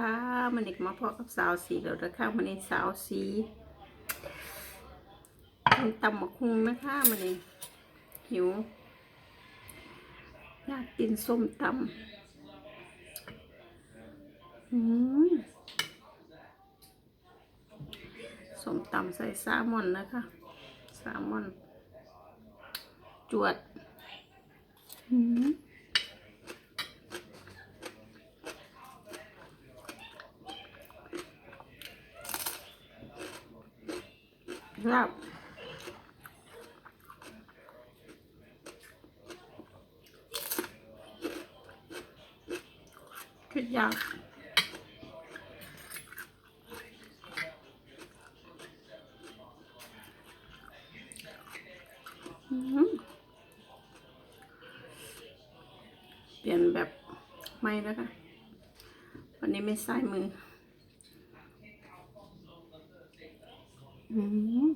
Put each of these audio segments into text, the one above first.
ค่ะมันอีกมาพอกับสาวสีแล้วนะคะมันนี้สาวสีกินตำมะคุงนะคะมันนี้หิวอยากกินส้มตำอืมส้มตำใส่แซลมอนนะคะแซลมอน จวด อืม ครับคิดยากเปลี่ยนแบบไม่แล้วค่ะวันนี้ไม่ใส่มือ อืม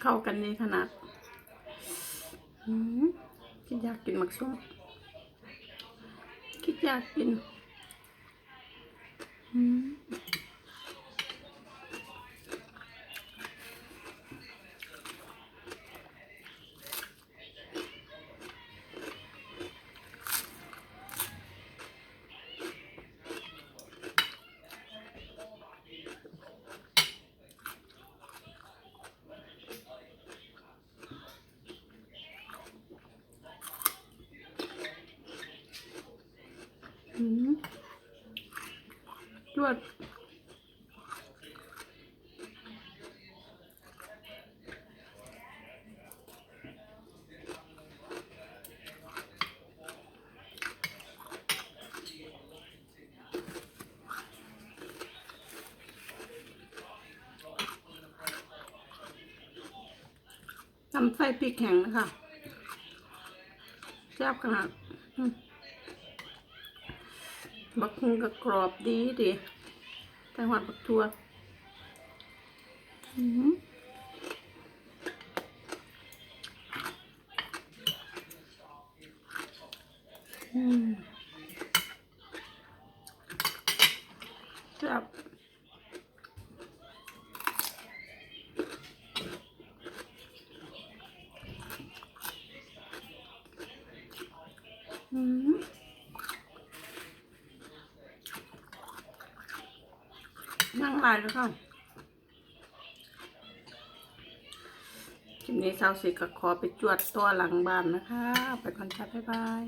เข้ากันดีขนาดคิดอยากกินหมักส้มคิดอยากกินอืมอืม จวดทำไส้พริกแข็งนะคะแซ่บขนาด บักคุงก็กรอบดีดีแต่หวานบักทัวอืมอืมแซ่บอืม นั่งไลน์แล้วค่ะคลิปนี้สาวสีก็ขอไปจวดตัวหลังบ้านนะคะ ไปก่อนจ้าบ๊ายบาย